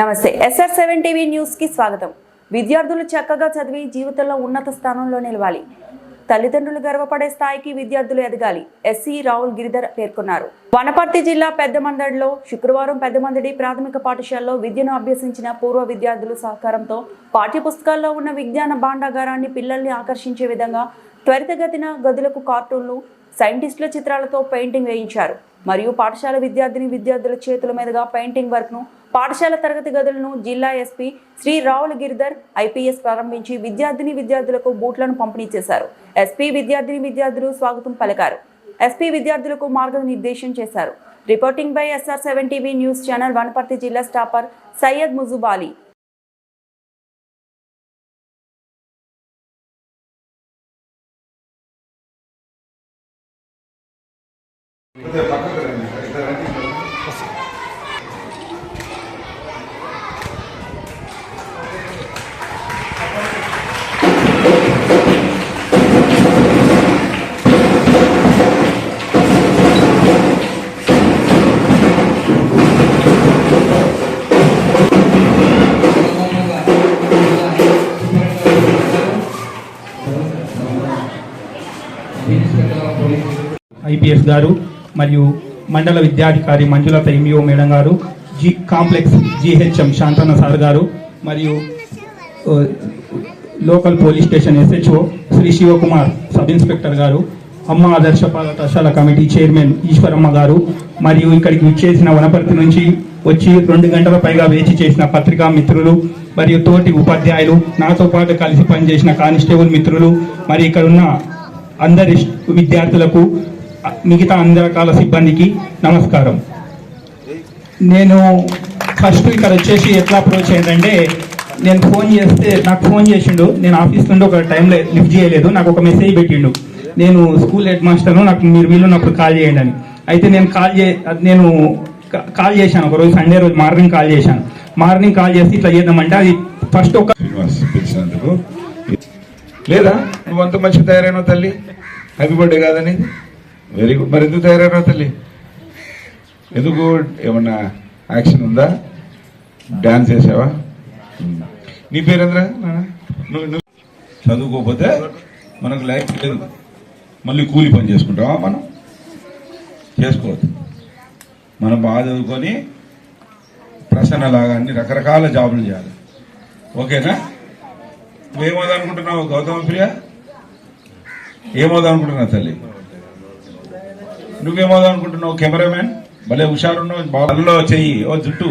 నమస్తే SR seven TV న్యూస్కి స్వాగతం. విద్యార్థులు చక్కగా చదివి జీవితంలో ఉన్నత స్థానంలో నిలవాలి. తల్లిదండ్రులు గర్వపడే స్థాయికి విద్యార్థులు ఎదగాలి ఎస్సీ రాహుల్ గిరిధర్ పేర్కొన్నారు. వనపర్తి జిల్లా పెద్దమందడిలో శుక్రవారం పెద్దమందడి ప్రాథమిక పాఠశాలలో విద్యను అభ్యసించిన పూర్వ విద్యార్థుల సహకారంతో పాఠ్యపుస్తకాల్లో ఉన్న విజ్ఞాన భాండాగారాన్ని పిల్లల్ని ఆకర్షించే విధంగా త్వరితగతిన గదులకు కార్టూన్లు సైంటిస్టుల చిత్రాలతో పెయింటింగ్ వేయించారు. మరియు పాఠశాల విద్యార్థిని విద్యార్థుల చేతుల మీదుగా పెయింటింగ్ వర్క్ను పాఠశాల తరగతి గదులను జిల్లా ఎస్పీ శ్రీ రావుల గిరిధర్ ఐపీఎస్ ప్రారంభించి విద్యార్థిని విద్యార్థులకు బూట్లను పంపిణీ చేశారు. ఎస్పీ విద్యార్థిని విద్యార్థులు స్వాగతం పలికారు. ఎస్పీ విద్యార్థులకు మార్గనిర్దేశం చేశారు. Reporting by SR seven TV news channel Wanaparthy జిల్లా స్టాపర్ సయ్యద్ ముజుబాలి. ఐపీఎస్ గారు మరియు మండల విద్యాధికారి మంజులత ఎంఈఓ మేడం గారు G complex GHM Shantanna sir గారు మరియు local police station SHO Shri Shivakumar sub inspector గారు అమ్మ ఆదర్శ పాఠశాల కమిటీ చైర్మన్ ఈశ్వరమ్మ గారు మరియు ఇక్కడికి విచ్చేసిన వనపర్తి నుంచి వచ్చి రెండు గంటల పైగా వేచి చేసిన పత్రికా మిత్రులు మరియు తోటి ఉపాధ్యాయులు నాతో పాటు కలిసి పనిచేసిన కానిస్టేబుల్ మిత్రులు మరి ఇక్కడ ఉన్న అందరి విద్యార్థులకు మిగతా అన్ని రకాల సిబ్బందికి నమస్కారం. నేను ఫస్ట్ ఇక్కడ వచ్చేసి ఎట్లా అప్రోచ్ ఏంటంటే నేను ఫోన్ చేస్తే నాకు ఫోన్ చేసిండు. నేను ఆఫీస్ నుండి ఒక టైంలో లిఫ్ట్ చేయలేదు. నాకు ఒక మెసేజ్ పెట్టిండు. నేను స్కూల్ హెడ్ మాస్టర్ను నాకు మీరు వీలున్నప్పుడు కాల్ చేయండి అని. అయితే నేను కాల్ చే నేను కాల్ చేశాను. ఒక రోజు సండే రోజు మార్నింగ్ కాల్ చేశాను. మార్నింగ్ కాల్ చేసి ఇట్లా చేద్దామంటే అది ఫస్ట్ ఒక లేదా నువ్వు అంత మంచి తయారైన తల్లి. హ్యాపీ బర్త్డే కాదని వెరీ గుడ్ మరి ఎందుకు తయారైనా తల్లి? ఎందుకు ఏమన్నా యాక్షన్ ఉందా? డాన్స్ చేసావా? నీ పేరేంద్రా? నాన్న? నువ్వు నువ్వు చదువుకోకపోతే మనకు లైఫ్ లేదు. మళ్ళీ కూలి పని చేసుకుంటావా మనం? చేసుకోవద్దు. మనం బాగా చదువుకొని ప్రసన్న లాగా అన్ని రకరకాల జాబులు చేయాలి. ఓకేనా? నువ్వేమవుదాం అనుకుంటున్నావు గౌతమ ప్రియ? ఏమవుదాం అనుకుంటున్నావు తల్లి? నువ్వేమో అనుకుంటున్నావు కెమెరామెన్ భలే హుషారున్నావు బాబులో చెయ్యి ఓ జుట్టు.